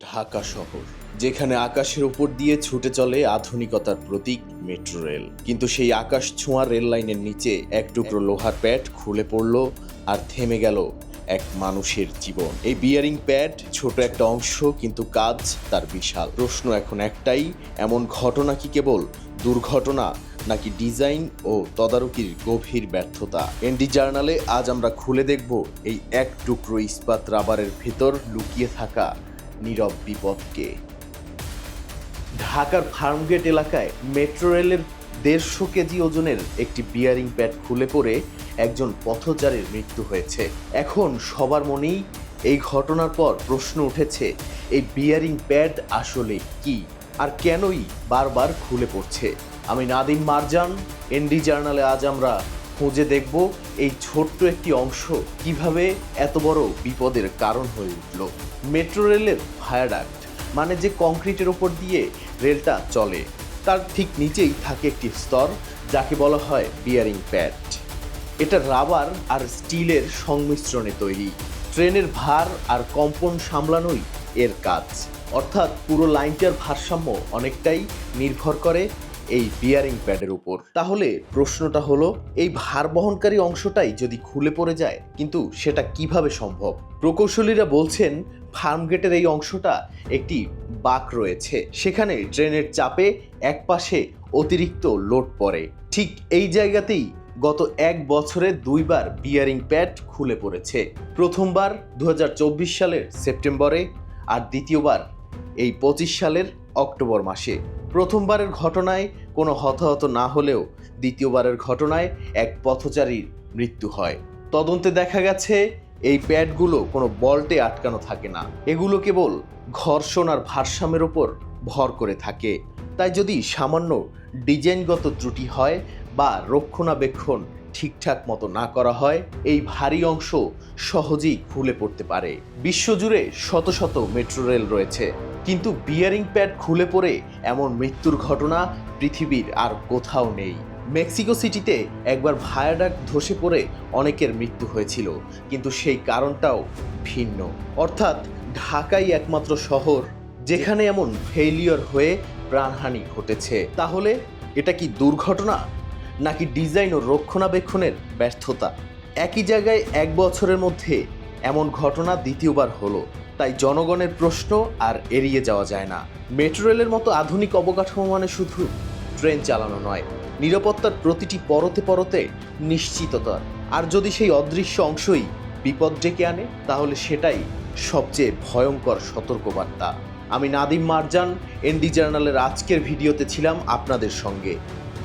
ঢাকা শহর, যেখানে আকাশের উপর দিয়ে ছুটে চলে আধুনিকতার প্রতীক মেট্রো রেল। কিন্তু সেই আকাশ ছোঁয়া রেল লাইনের নিচে এক টুকরো লোহার প্যাড খুলে পড়ল আর থেমে গেল এক মানুষের জীবন। এই বিয়ারিং প্যাড ছোট একটা অংশ, কিন্তু কাজ তার বিশাল। প্রশ্ন এখন একটাই, এমন ঘটনা কি কেবল দুর্ঘটনা, নাকি ডিজাইন ও তদারকির গভীর ব্যর্থতা? এনডি জার্নালে আজ আমরা খুলে দেখব এই এক টুকরো ইস্পাত রাবারের ভেতর লুকিয়ে থাকা নীরব বিপদকে। ঢাকার ফার্মগেট এলাকায় মেট্রো রেলের দেড়শো কেজি ওজনের একটি বিয়ারিং প্যাড খুলে পড়ে একজন পথচারীর মৃত্যু হয়েছে। এখন সবার মনেই এই ঘটনার পর প্রশ্ন উঠেছে, এই বিয়ারিং প্যাড আসলে কি? আর কেনই বারবার খুলে পড়ছে? আমি নাদিম মারজান, এনডি জার্নালে আজ আমরা খুঁজে দেখব এই ছোট্ট একটি অংশ কীভাবে এত বড় বিপদের কারণ হয়ে উঠল। মেট্রো রেলের ভায়াডাক্ট মানে যে কংক্রিটের ওপর দিয়ে রেলটা চলে, তার ঠিক নিচেই থাকে একটি স্তর, যাকে বলা হয় বিয়ারিং প্যাড এটা রাবার আর স্টিলের সংমিশ্রণে তৈরি। ট্রেনের ভার আর কম্পন সামলানোই এর কাজ। অর্থাৎ পুরো লাইনটার ভারসাম্য অনেকটাই নির্ভর করে এই বিয়ারিং প্যাডের উপর। তাহলে প্রশ্নটা হলো, এই ভার বহনকারী অংশটাই যদি খুলে পড়ে যায়, কিন্তু সেটা কীভাবে সম্ভব? প্রকৌশলীরা বলছেন ফার্মগেটের এই অংশটা একটি বাঁক রয়েছে। সেখানে ট্রেনের চাপে একপাশে অতিরিক্ত লোড পড়ে। ঠিক এই জায়গাতেই গত এক বছরে দুইবার বিয়ারিং প্যাড খুলে পড়েছে। প্রথমবার দু হাজার চব্বিশ সালের সেপ্টেম্বরে আর দ্বিতীয়বার এই পঁচিশ সালের অক্টোবর মাসে। প্রথমবারের ঘটনায় কোনো হতাহত না হলেও দ্বিতীয়বারের ঘটনায় এক পথচারীর মৃত্যু হয়। তদন্তে দেখা গেছে, এই প্যাডগুলো কোনো বল্টে আটকানো থাকে না। এগুলো কেবল ঘর্ষণ আর ভারসাম্যের ওপর ভর করে থাকে। তাই যদি সামান্য ডিজাইনগত ত্রুটি হয় বা রক্ষণাবেক্ষণ ঠিকঠাক মতো না করা হয়, এই ভারী অংশ সহজেই খুলে পড়তে পারে। বিশ্বজুড়ে শত শত মেট্রো রেল রয়েছে। কিন্তু বিয়ারিং প্যাড খুলে পড়ে এমন মৃত্যুর ঘটনা পৃথিবীর আর কোথাও নেই। মেক্সিকো সিটিতে একবার ভায়াডাক ধসে পড়ে অনেকের মৃত্যু হয়েছিল, কিন্তু সেই কারণটাও ভিন্ন। অর্থাৎ ঢাকাই একমাত্র শহর যেখানে এমন ফেইলিয়র হয়ে প্রাণহানি ঘটেছে। তাহলে এটা কি দুর্ঘটনা? নাকি ডিজাইন ও রক্ষণাবেক্ষণের ব্যর্থতা? একই জায়গায় এক বছরের মধ্যে এমন ঘটনা দ্বিতীয়বার হলো। তাই জনগণের প্রশ্ন আর এড়িয়ে যাওয়া যায় না। মেট্রো রেলের মতো আধুনিক অবকাঠামো মানে শুধু ট্রেন চালানো নয়, নিরাপত্তার প্রতিটি পরতে পরতে নিশ্চিততার। আর যদি সেই অদৃশ্য অংশই বিপদ ডেকে আনে, তাহলে সেটাই সবচেয়ে ভয়ঙ্কর সতর্কবার্তা। আমি নাদিম মারজান, এনডি জার্নালের আজকের ভিডিওতে ছিলাম আপনাদের সঙ্গে।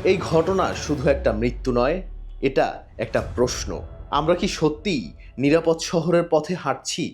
এই ঘটনা শুধু একটা মৃত্যু নয়, এটা একটা প্রশ্ন। আমরা কি সত্যিই নিরাপদ শহরের পথে হাঁটছি?